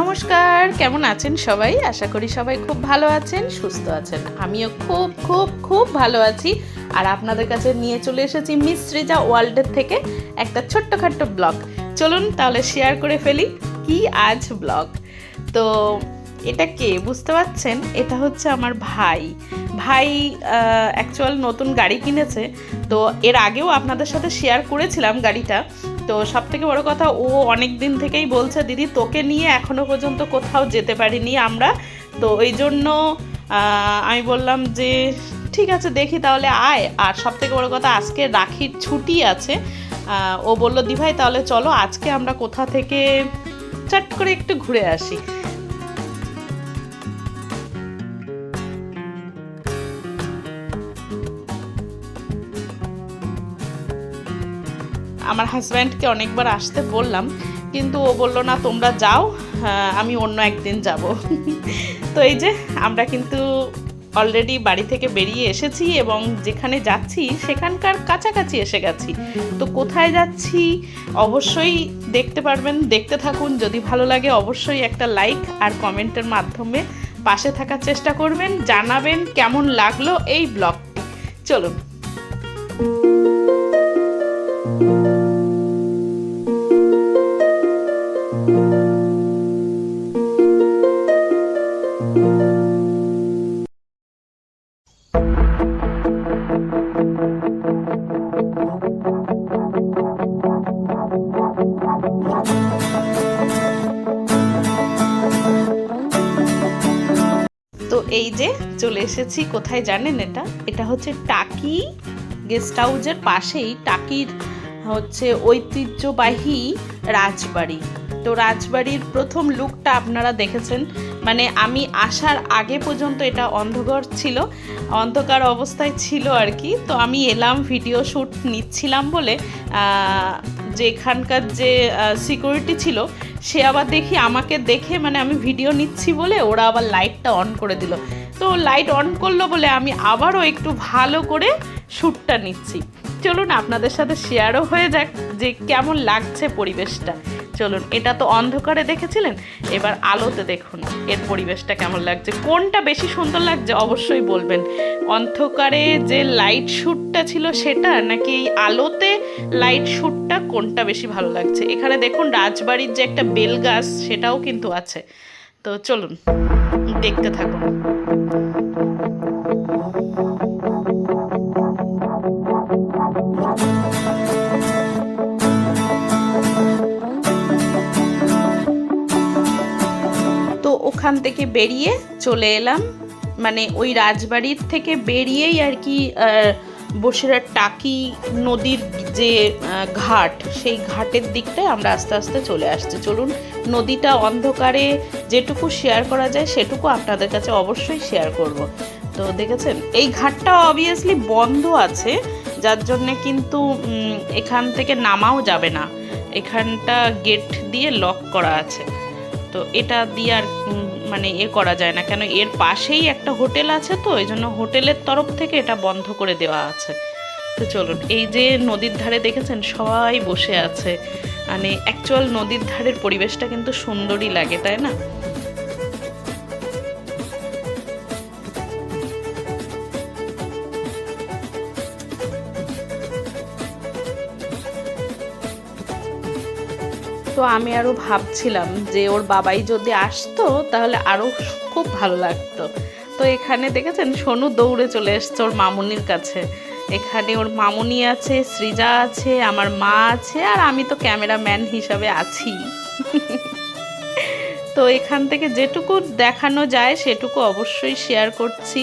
নমস্কার, কেমন আছেন সবাই? আশা করি সবাই খুব ভালো আছেন, সুস্থ আছেন। আমিও খুব খুব খুব ভালো আছি। আর আপনাদের কাছে নিয়ে চলে এসেছি মিস ওয়ার্ল্ডের থেকে একটা ছোট্টখাট্ট ব্লগ। চলুন তাহলে শেয়ার করে ফেলি কি আজ ব্লগ। তো এটা কে, বুঝতে পারছেন? এটা হচ্ছে আমার ভাই। ভাই অ্যাকচুয়াল নতুন গাড়ি কিনেছে। তো এর আগেও আপনাদের সাথে শেয়ার করেছিলাম গাড়িটা। তো সব থেকে বড় কথা, ও অনেক দিন থেকেই বলছে, দিদি, তোকে নিয়ে এখনও পর্যন্ত কোথাও যেতে পারিনি আমরা। তো ওই জন্য আমি বললাম যে, ঠিক আছে, দেখি তাহলে আয়। আর সব থেকে বড় কথা, আজকে রাখির ছুটি আছে। ও বলল, দিভাই, তাহলে চলো, আজকে আমরা কোথা থেকে, চট করে একটু ঘুরে আসি। আমার হাজব্যান্ডকে অনেকবার আসতে বললাম, কিন্তু ও বলল, না, তোমরা যাও আমি অন্য একদিন যাব। তো এই যে, আমরা কিন্তু অলরেডি বাড়ি থেকে বেরিয়ে এসেছি এবং যেখানে যাচ্ছি, সেখানকার কাছাকাছি এসে গেছি। তো কোথায় যাচ্ছি, অবশ্যই দেখতে পারবেন, দেখতে থাকুন। যদি ভালো লাগে, অবশ্যই একটা লাইক আর কমেন্টের মাধ্যমে পাশে থাকার চেষ্টা করবেন, জানাবেন কেমন লাগল এই ব্লগটি চলুন। যে চলে এসেছি, কোথায় জানেন এটা? এটা হচ্ছে টাকি গেস্ট হাউসের পাশেই, টাকির হচ্ছে ঐতিহ্যবাহী রাজবাড়ি। তো রাজবাড়ির প্রথম লুকটা আপনারা দেখেছেন। মানে আমি আসার আগে পর্যন্ত এটা অন্ধকার ছিল, অন্ধকার অবস্থায় ছিল আর কি। তো আমি এলাম, ভিডিও শ্যুট নিচ্ছিলাম বলে যে এখানকার যে সিকিউরিটি ছিল, সে আবার দেখি আমাকে দেখে মানে আমি ভিডিও নিচ্ছি বলে ওরা আবার লাইটটা অন করে দিল। তো লাইট অন করল বলে আমি আবারও একটু ভালো করে শ্যুটটা নিচ্ছি। চলুন আপনাদের সাথে শেয়ারও হয়ে যাক যে কেমন লাগছে পরিবেশটা। চলুন, এটা তো অন্ধকারে দেখেছিলেন? এবার আলোতে দেখুন, এর পরিবেশটা কেমন লাগছে? কোনটা বেশি সুন্দর লাগছে অবশ্যই বলবেন। অন্ধকারে যে লাইট শ্যুটটা ছিল সেটা, নাকি এই আলোতে লাইট শ্যুটটা কোনটা বেশি ভালো লাগছে? এখানে দেখুন, রাজবাড়ির যে একটা বেল গাছ সেটাও কিন্তু আছে। তো চলুন। দেখতে থাকুন তো ওখান থেকে বেরিয়ে চলে এলাম। মানে ওই রাজবাড়ির থেকে বেরিয়েই আর কি বসিরহাট টাকি নদীর যে ঘাট, সেই ঘাটের দিকটায় আমরা আস্তে আস্তে চলে আসছি। চলুন, নদীটা অন্ধকারে যেটুকু শেয়ার করা যায়, সেটুকু আপনাদের কাছে অবশ্যই শেয়ার করব। তো দেখেছেন, এই ঘাটটা অবভিয়াসলি বন্ধ আছে, যার জন্যে কিন্তু এখান থেকে নামাও যাবে না। এখানটা গেট দিয়ে লক করা আছে। তো এটা দিয়ে আর মানে এ করা যায় না। কেন এর পাশেই একটা হোটেল আছে তো, এই জন্য হোটেলের তরফ থেকে এটা বন্ধ করে দেওয়া আছে। তো চলুন, এই যে নদীর ধারে দেখেছেন, সবাই বসে আছে। মানে অ্যাকচুয়াল নদীর ধারের পরিবেশটা কিন্তু সুন্দরই লাগে, তাই না? আমি আরও ভাবছিলাম যে ওর বাবাই যদি আসতো, তাহলে আরও খুব ভালো লাগতো। তো এখানে দেখেছেন, সোনু দৌড়ে চলে এসছে ওর মামুনির কাছে। এখানে ওর মামুনি আছে, সৃজা আছে, আমার মা আছে, আর আমি তো ক্যামেরাম্যান হিসাবে আছি। তো এখান থেকে যেটুকু দেখানো যায়, সেটুকু অবশ্যই শেয়ার করছি।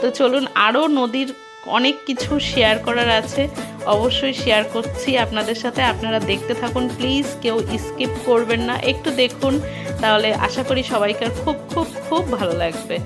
তো চলুন আরও নদীর অনেক কিছু শেয়ার করার আছে। অবশ্যই শেয়ার করছি আপনাদের সাথে। আপনারা দেখতে থাকুন প্লিজ কেউ স্কিপ করবেন না। একটু দেখুন, তাহলে আশা করি সবাইকার খুব খুব খুব ভালো লাগবে।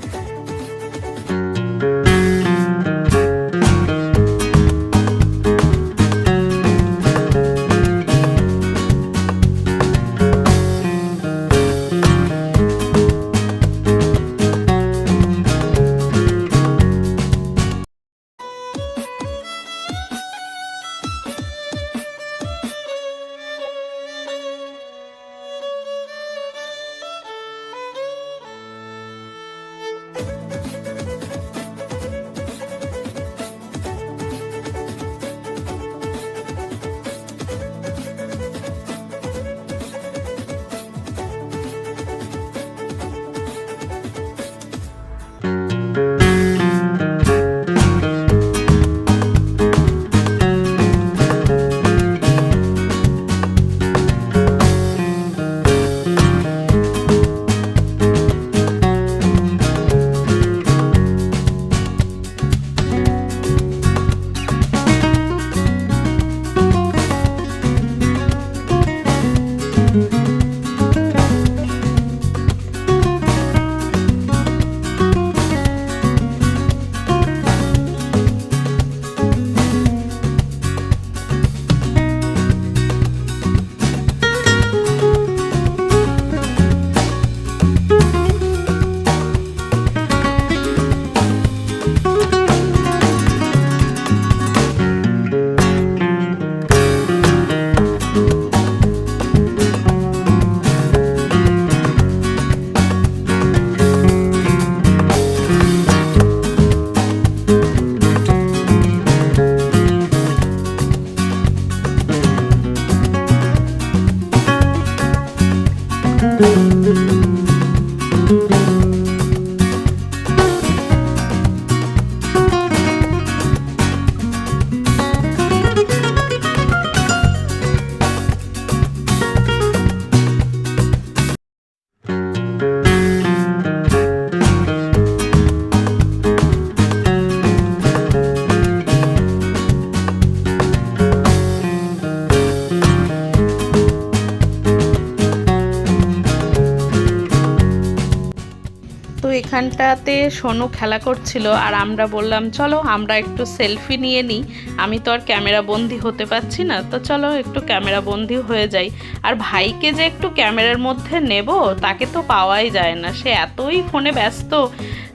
তো এখানটাতে সোনু খেলা করছিল আর আমরা বললাম, চলো আমরা একটু সেলফি নিয়ে নিই। আমি তো আর ক্যামেরা বন্দি হতে পারছি না, তো চলো একটু ক্যামেরা বন্দি হয়ে যাই। আর ভাইকে যে একটু ক্যামেরার মধ্যে নেব, তাকে তো পাওয়াই যায় না। সে এতই ফোনে ব্যস্ত,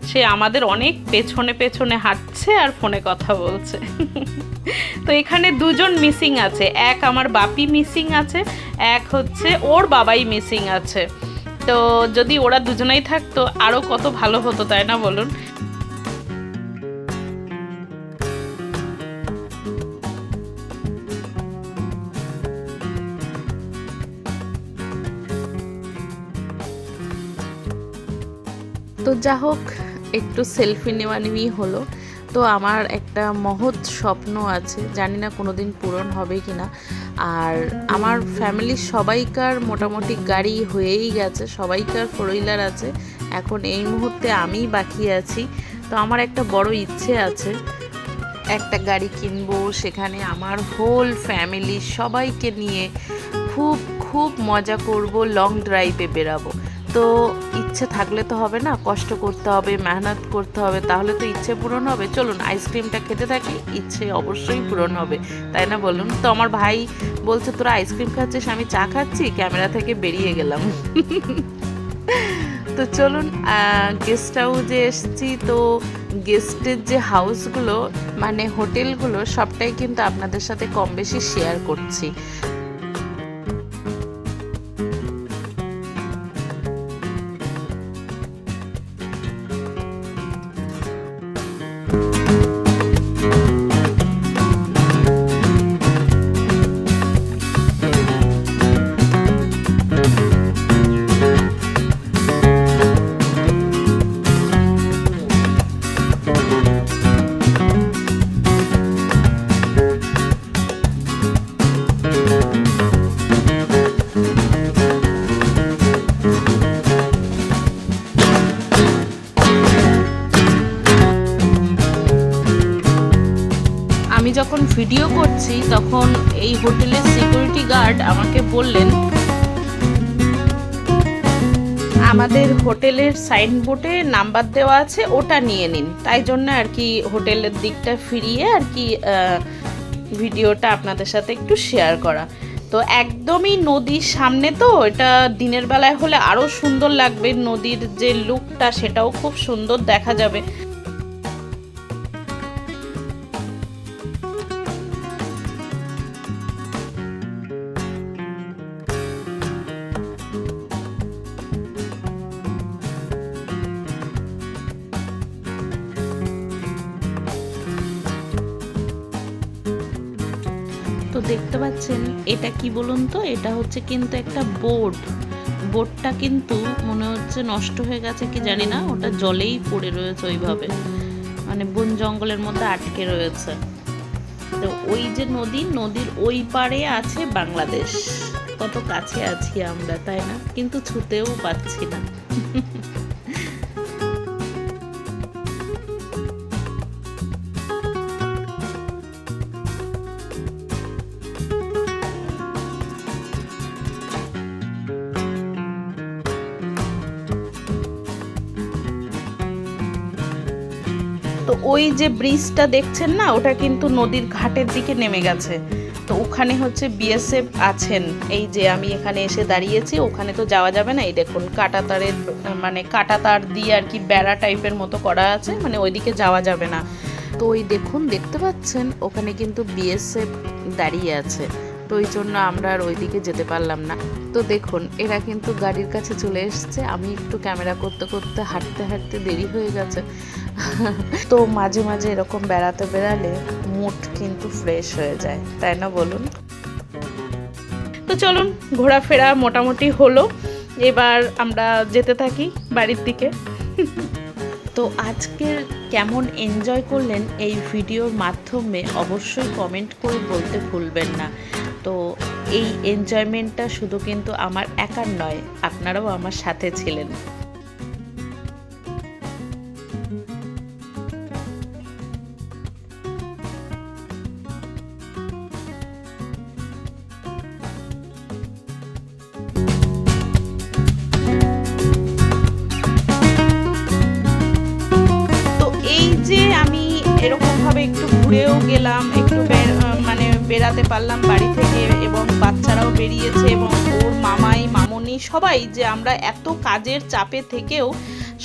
সে আমাদের অনেক পেছনে পেছনে হাঁটছে আর ফোনে কথা বলছে। তো এখানে দুজন মিসিং আছে, এক আমার বাপি মিসিং আছে, এক হচ্ছে ওর বাবাই মিসিং আছে। তো যদি ওরা দুজনেই থাকতো আরও কত ভালো হতো, তাই না বলুন? তো যা হোক, একটু সেলফি নেওয়া নেওয়াই হলো। তো আমার একটা মহৎ স্বপ্ন আছে, জানি না কোনোদিন পূরণ হবে কি না আর আমার ফ্যামিলির সবাইকার মোটামুটি গাড়ি হয়েই গেছে, সবাইকার ফোর হুইলার আছে। এখন এই মুহূর্তে আমি বাকি আছি। তো আমার একটা বড় ইচ্ছে আছে, একটা গাড়ি কিনবো, সেখানে আমার হোল ফ্যামিলি সবাইকে নিয়ে খুব খুব মজা করব লং ড্রাইভে বেরাবো। তো ইচ্ছে থাকলে তো হবে না, কষ্ট করতে হবে, মেহনত করতে হবে, তাহলে তো ইচ্ছে পূরণ হবে। চলুন আইসক্রিমটা খেতে থাকি, ইচ্ছে অবশ্যই পূরণ হবে, তাই না বলুন? তো আমার ভাই বলছে, তোরা আইসক্রিম খাচ্ছিস, আমি চা খাচ্ছি? ক্যামেরা থেকে বেরিয়ে গেলাম। তো চলুন গেস্ট হাউসে এসেছি। তো গেস্টের যে হাউসগুলো মানে হোটেলগুলো সবটাই কিন্তু আপনাদের সাথে কম বেশি শেয়ার করছি। যখন ভিডিও করছি, তখন এই হোটেলের সিকিউরিটি গার্ড আমাকে বললেন, আমাদের হোটেলের সাইনবোর্ডে নাম্বার দেওয়া আছে, ওটা নিয়ে নিন। তাই জন্য আর কি হোটেলের দিকটা ফিরিয়ে আর কি ভিডিওটা আপনাদের সাথে একটু শেয়ার করা। তো একদমই নদীর সামনে তো, এটা দিনের বেলায় হলে আরও সুন্দর লাগবে। নদীর যে লুকটা সেটাও খুব সুন্দর দেখা যাবে। তো দেখতে পাচ্ছেন, এটা কি বলুন তো? এটা হচ্ছে কিন্তু একটা বোট বোটটা কিন্তু মনে হচ্ছে নষ্ট হয়ে গেছে কি জানি না, ওটা জলেই পড়ে রয়েছে ওইভাবে। মানে বন জঙ্গলের মধ্যে আটকে রয়েছে। তো ওই যে নদী, নদীর ওই পারে আছে বাংলাদেশ। কত কাছে আছি আমরা, তাই না? কিন্তু ছুতেও পাচ্ছি না। ওই যে ব্রিজটা দেখছেন না, ওটা কিন্তু নদীর ঘাটের দিকে নেমে গেছে। তো ওখানে হচ্ছে বিএসএফ আছেন। এই যে আমি এখানে এসে দাঁড়িয়েছি, ওখানে তো যাওয়া যাবে না। এই দেখুন কাটা তারের মানে কাটা তার দিয়ে আর কি বেড়া টাইপের মতো করা আছে মানে ওইদিকে যাওয়া যাবে না। তো ওই দেখুন, দেখতে পাচ্ছেন, ওখানে কিন্তু বিএসএফ দাঁড়িয়ে আছে। তো ওই জন্য আমরা আর ওইদিকে যেতে পারলাম না। তো দেখুন, এরা কিন্তু গাড়ির কাছে চলে এসছে। আমি একটু ক্যামেরা করতে করতে হাঁটতে হাঁটতে দেরি হয়ে গেছে। তো মাঝে মাঝে এরকম বেড়াতে বেড়ালে মুড কিন্তু ফ্রেশ হয়ে যায়। তাই না বলুন? তো চলুন, ঘোরাফেরা মোটামুটি হলো। এবার আমরা যেতে থাকি বাড়ির দিকে। তো আজকের কেমন এনজয় করলেন এই ভিডিওর মাধ্যমে অবশ্যই কমেন্ট করে বলতে ভুলবেন না। তো এই এনজয়মেন্টটা শুধু কিন্তু আমার একার নয়, আপনারাও আমার সাথে ছিলেন। আমি এরকমভাবে একটু ঘুরেও গেলাম, একটু বেরাতে পারলাম বাড়ি থেকে এবং বাচ্চারাও বেরিয়েছে এবং ওর মামাই, মামনি সবাই যে আমরা এত কাজের চাপে থেকেও,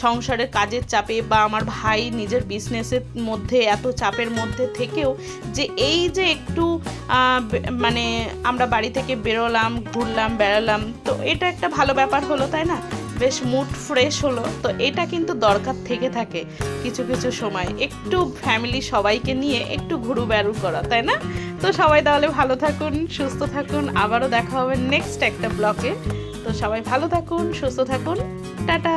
সংসারের কাজের চাপে বা আমার ভাই নিজের বিজনেসের মধ্যে এত চাপের মধ্যে থেকেও যে এই যে একটু মানে আমরা বাড়ি থেকে বেরোলাম, ঘুরলাম, বেড়ালাম, তো এটা একটা ভালো ব্যাপার হলো, তাই না? বেশ মুড ফ্রেশ হলো, তো এটা কিন্তু দরকার থেকে থাকে কিছু কিছু সময়। একটু ফ্যামিলি সবাইকে নিয়ে একটু ঘুরু বেড়ু করা, তাই না? তো সবাই তাহলে ভালো থাকুন, সুস্থ থাকুন। আবারও দেখা হবে নেক্সট একটা ব্লকে তো সবাই ভালো থাকুন, সুস্থ থাকুন। টাটা!